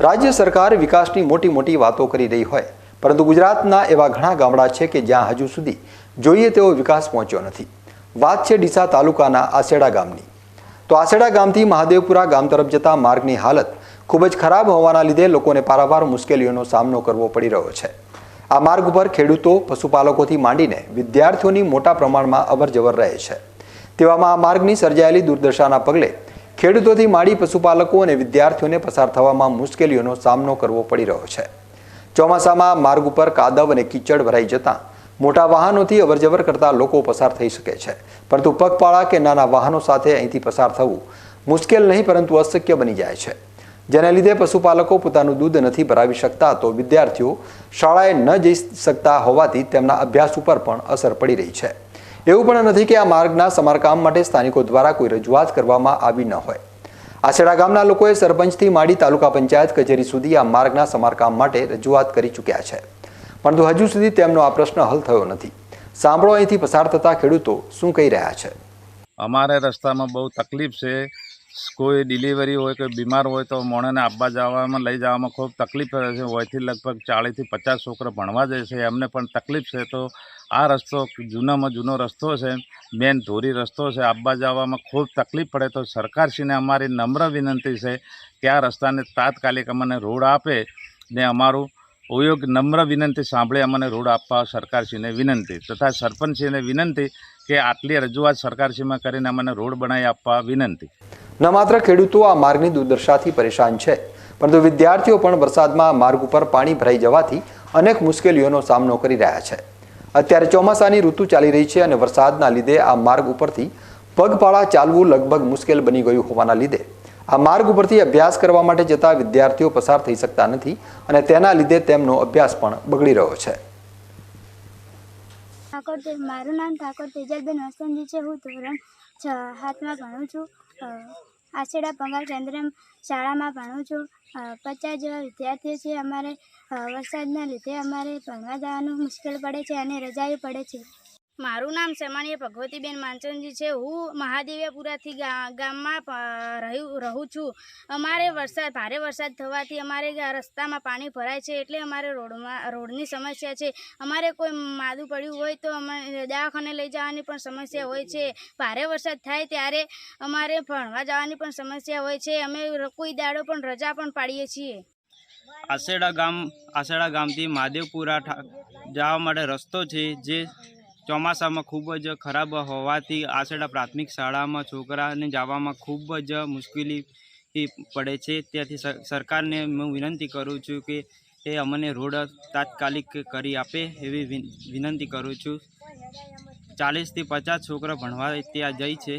રાજ્ય સરકાર વિકાસની મોટી મોટી વાતો કરી રહી હોય. પરંતુ ગુજરાતના એવા ઘણા ગામડા છે કે જ્યાં હજુ સુધી જોઈએ તેવો વિકાસ પહોંચ્યો નથી. વાત છે ડીસા તાલુકાના આસેડા ગામની. તો આસેડા ગામથી મહાદેવપુરા ગામ તરફ જતા માર્ગની હાલત ખૂબ જ ખરાબ હોવાના લીધે લોકોને પારાવાર મુશ્કેલીઓનો સામનો કરવો પડી રહ્યો છે. આ માર્ગ ઉપર ખેડૂતો, પશુપાલકોથી માંડીને વિદ્યાર્થીઓની મોટા પ્રમાણમાં અવરજવર રહે છે. તેવામાં આ માર્ગની સર્જાયેલી દુર્દશાના પગલે ખેડૂતોથી માડી પશુપાલકો અને વિદ્યાર્થીઓને પસાર થવામાં મુશ્કેલીઓનો સામનો કરવો પડી રહ્યો છે. ચોમાસામાં માર્ગ ઉપર કાદવ અને કીચડ ભરાઈ જતાં મોટા વાહનોથી અવરજવર કરતા લોકો પસાર થઈ શકે છે. પરંતુ પગપાળા કે નાના વાહનો સાથે અહીંથી પસાર થવું મુશ્કેલ નહીં, પરંતુ અશક્ય બની જાય છે. જેને લીધે પશુપાલકો પોતાનું દૂધ નથી ભરાવી શકતા, તો વિદ્યાર્થીઓ શાળાએ ન જઈ શકતા હોવાથી તેમના અભ્યાસ ઉપર પણ અસર પડી રહી છે. એવું પણ નથી કે આ માર્ગના સમારકામ માટે સ્થાનિકો દ્વારા કોઈ રજૂઆત કરવામાં આવી ન હોય. આછેડા ગામના લોકોએ સરપંચથી માંડી તાલુકા પંચાયત કચેરી સુધી આ માર્ગના સમારકામ માટે રજૂઆત કરી ચૂક્યા છે. પરંતુ હજુ સુધી તેમનો આ પ્રશ્ન હલ થયો નથી. સાંભળો અહીંથી પસાર થતા ખેડૂતો શું કહી રહ્યા છે. અમારે રસ્તામાં બહુ તકલીફ છે. કોઈ ડિલિવરી હોય, કોઈ બીમાર હોય તો મોણેને આપવા જવામાં, લઈ જવામાં ખૂબ તકલીફ પડે છે. હોયથી લગભગ ચાળીસથી પચાસ છોકરા ભણવા જાય છે. એમને પણ તકલીફ છે. તો આ રસ્તો જૂનામાં જૂનો રસ્તો છે. મેન ધોરી રસ્તો છે. આપવા જવામાં ખૂબ તકલીફ પડે. તો સરકારશ્રીને અમારી નમ્ર વિનંતી છે કે આ રસ્તાને તાત્કાલિક અમને રોડ આપે ને અમારું ઉયોગ નમ્ર વિનંતી સાંભળે અમને રોડ આપવા સરકારશ્રીને વિનંતી તથા સરપંચશ્રીને વિનંતી કે આટલી રજૂઆત સરકારશ્રીમાં કરીને અમને રોડ બનાવી આપવા વિનંતી. ન માત્ર ખેડૂતો આ માર્ગની દુર્દશાથી પરેશાન છે, પરંતુ વિદ્યાર્થીઓ પણ વરસાદમાં માર્ગ ઉપર પાણી ભરાઈ જવાથી અનેક મુશ્કેલીઓનો સામનો કરી રહ્યા છે. અત્યારે ચોમાસાની ઋતુ ચાલી રહી છે અને વરસાદના લીધે આ માર્ગ ઉપરથી પગપાળા ચાલવું લગભગ મુશ્કેલ બની ગયું હોવાના લીધે. આ માર્ગ ઉપરથી અભ્યાસ કરવા માટે જતા વિદ્યાર્થીઓ પસાર થઈ શકતા નથી અને તેના લીધે તેમનો અભ્યાસ પણ બગડી રહ્યો છે. ઠાકોર મારું નામ ઠાકોર તેજલબેન વસંતજી છે. હું ધોરણ હાથમાં ભણું છું. આશેડા પંગાર કેન્દ્ર શાળામાં ભણું છું. પચાસ જેવા વિદ્યાર્થીઓ છે અમારે. વરસાદના લીધે અમારે ભણવા જવાનું મુશ્કેલ પડે છે અને રજાઓ પડે છે. મારું નામ સમાણીય ભગવતીબેન માનચંદજી છે. હું મહાદેવ્યાપુરાથી ગામમાં રહ્યું રહું છું. અમારે વરસાદ, ભારે વરસાદ થવાથી અમારે રસ્તામાં પાણી ભરાય છે એટલે અમારે રોડમાં, રોડની સમસ્યા છે. અમારે કોઈ માદું પડ્યું હોય તો અમારે દવાખાને લઈ જવાની પણ સમસ્યા હોય છે. ભારે વરસાદ થાય ત્યારે અમારે ભણવા જવાની પણ સમસ્યા હોય છે. અમે કોઈ દાડો પણ રજા પણ પાડીએ છીએ. આસેડા ગામ આસેડા ગામથી મહાદેવપુરા જવા માટે રસ્તો છે જે ચોમાસામાં ખૂબ જ ખરાબ હોવાથી આસેડા પ્રાથમિક શાળામાં છોકરાને જવામાં ખૂબ જ મુશ્કેલી પડે છે. ત્યાંથી સરકારને હું વિનંતી કરું છું કે એ અમને રોડ તાત્કાલિક કરી આપે એવી વિન- વિનંતી કરું છું. ચાલીસથી પચાસ છોકરા ભણવા ત્યાં જાય છે.